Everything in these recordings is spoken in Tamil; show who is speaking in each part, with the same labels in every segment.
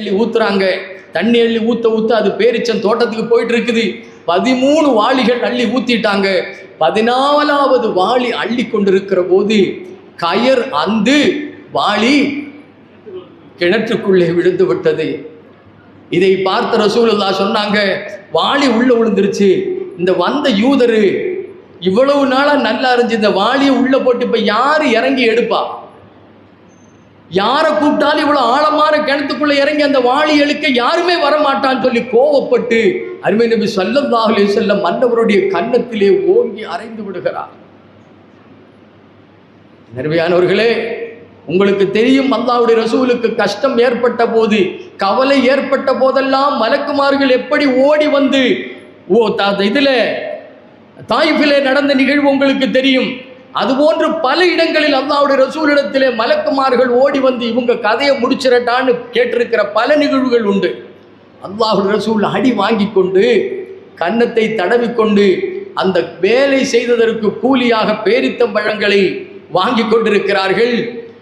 Speaker 1: அள்ளி ஊத்துறாங்க. தண்ணி அள்ளி ஊத்த ஊத்த அது பேரிச்சம் தோட்டத்துக்கு போயிட்டு இருக்குது பதிமூணு வாளிகள் அள்ளி ஊத்திட்டாங்க. பதினாலாவது வாளி அள்ளி கொண்டிருக்கிற போது கயர் அந்து வாளி கிணற்றுக்குள்ளே விழுந்து விட்டது. இதை பார்த்த ரசூலுல்லா சொன்னாங்க வாளி உள்ள விழுந்துருச்சு. இந்த வந்த யூதரு இவ்வளவு நாளா நல்லா இருந்துச்சு. இந்த வாளியை உள்ள போட்டு இப்ப யாரு இறங்கி எடுப்பா? யாரை கூப்பிட்டாலும் இவ்வளோ ஆழமான கிணத்துக்குள்ளே இறங்கி அந்த வாளி எழுக்க யாருமே வரமாட்டான்னு சொல்லி கோவப்பட்டு அருமை நபி ஸல்லல்லாஹு செல்ல மன்னவருடைய கன்னத்திலே ஓங்கி அறைந்து விடுகிறார். நர்மையானவர்களே உங்களுக்கு தெரியும் அல்லாவுடைய ரசூலுக்கு கஷ்டம் ஏற்பட்ட போது கவலை ஏற்பட்ட போதெல்லாம் மலக்குமார்கள் எப்படி ஓடி வந்து ஓ த- இதில் தாயிஃபிலே நடந்த நிகழ்வு உங்களுக்கு தெரியும். அதுபோன்று பல இடங்களில் அல்லாவுடைய ரசூலிடத்திலே மலக்குமார்கள் ஓடி வந்து இவங்க கதையை முடிச்சிடட்டான்னு கேட்டிருக்கிற பல நிகழ்வுகள் உண்டு. அல்லாஹ்வுடைய ரசூல் அடி வாங்கி கொண்டு கன்னத்தை தடவிக்கொண்டு அந்த வேலை செய்ததற்கு கூலியாக பேரித்தம்பழங்களை வாங்கி கொண்டிருக்கிறார்கள்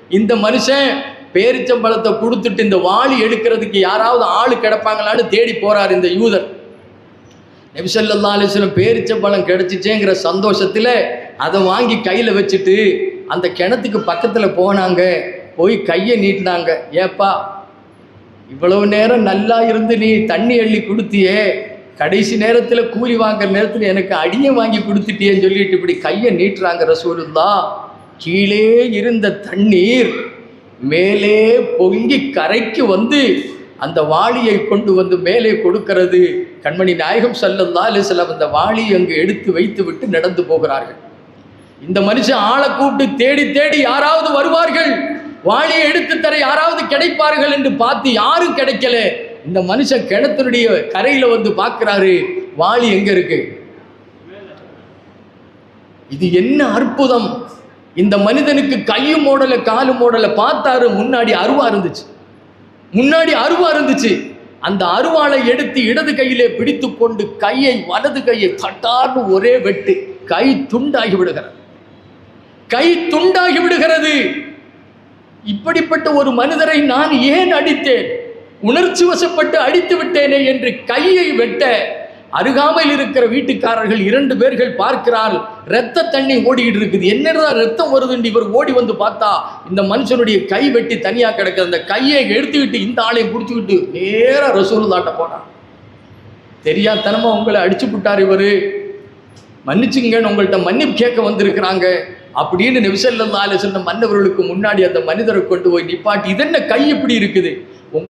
Speaker 1: இந்த மனுஷன் பேரிச்சம்பழத்தை கொடுத்துட்டு இந்த வாளி எடுக்கிறதுக்கு யாராவது ஆள் கிடப்பாங்களான்னு தேடி போறார் இந்த யூதர். நெபிசல்லா அலிஸ்லம் பேரிச்சம்பழம் கிடைச்சிச்சேங்கிற சந்தோஷத்தில் அதை வாங்கி கையில் வச்சுட்டு அந்த கிணத்துக்கு பக்கத்தில் போனாங்க. போய் கையை நீட்டினாங்க. ஏப்பா இவ்வளவு நேரம் நல்லா இருந்து நீ தண்ணி அள்ளி கொடுத்தியே. கடைசி நேரத்தில் கூலி வாங்குற நேரத்தில் எனக்கு அடியை வாங்கி கொடுத்துட்டியேன்னு சொல்லிட்டு இப்படி கையை நீட்டுறாங்க ரசூலுல்லா. கீழே இருந்த தண்ணீர் மேலே பொங்கி கரைக்கு வந்து அந்த வாளியை கொண்டு வந்து மேலே கொடுக்கிறது. கண்மணி நாயகம் சல்லல்லா அலிஸ்லாம் அந்த வாளியை அங்கு எடுத்து வைத்து விட்டு நடந்து போகிறார்கள். இந்த மனுஷன் ஆளை கூப்பிட்டு தேடி தேடி யாராவது வருவார்கள்? வாளியை எடுத்து தர யாராவது கிடைப்பார்கள் என்று பார்த்து யாரும் கிடைக்கல. இந்த மனுஷன் கிணத்தினுடைய கரையில வந்து பார்க்கிறாரு வாளி எங்க இருக்கு? இது என்ன அற்புதம்? இந்த மனிதனுக்கு கையும் ஓடல காலும் ஓடல பார்த்தாரு முன்னாடி அருவா இருந்துச்சு. முன்னாடி அருவா இருந்துச்சு. அந்த அருவாளை எடுத்து இடது கையிலே பிடித்து கொண்டு கையை வலது கையை தட்டார்னு ஒரே வெட்டு. கை துண்டாகி விடுகிறார். கை துண்டாகி விடுகிறது. இப்படிப்பட்ட ஒரு மனிதரை நான் ஏன் அடித்தேன்? உணர்ச்சி வசப்பட்டு அடித்து விட்டேனே என்று கையை வெட்ட அருகாமையில் இருக்கிற வீட்டுக்காரர்கள் இரண்டு பேர்கள் பார்க்கிறார். ரத்த தண்ணி ஓடிக்கிட்டு இருக்குது. என்னதான் ரத்தம் வருதுன்னு இவர் ஓடி வந்து பார்த்தா இந்த மனுஷனுடைய கை வெட்டி தனியாக கிடக்குது. அந்த கையை எடுத்துக்கிட்டு இந்த ஆளையும் பிடிச்சிக்கிட்டு நேரா ரசூலுல்லாட்ட போனான். தெரியாதனமா உங்களை அடிச்சு விட்டார் இவரு. மன்னிச்சுங்கன்னு உங்கள்கிட்ட மன்னிப்பு கேட்க வந்திருக்கிறாங்க. அப்படின்னு நெவிசல்லா சொன்ன மன்னவர்களுக்கு முன்னாடி அந்த மனிதரை கொண்டு போய் நிப்பாட்டி இதென்ன கை இப்படி இருக்குது?